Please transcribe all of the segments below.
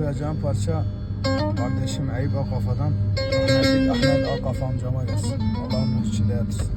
okuyacağım parça kardeşim Eyüp Akafa'dan rahmetli Ahmet Akafa amcama gelsin. Allah onun içinde yatırsın.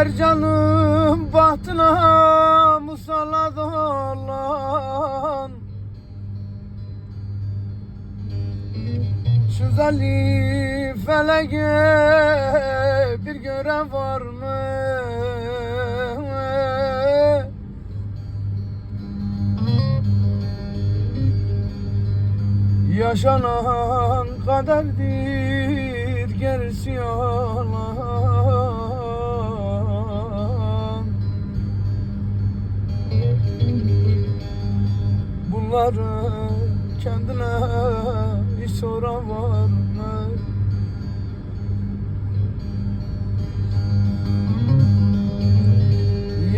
Her canım bahtına musallat olan Şu zalim felege bir görev var mı? Yaşanan kaderdir gerisi yalan Bunları kendine hiç soran var mı?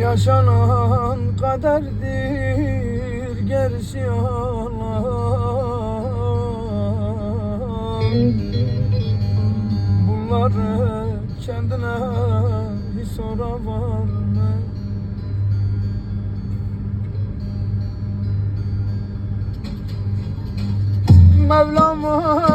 Yaşanan kaderdir gerisi yalan Bunları kendine hiç soran var mı? Pablo Amor.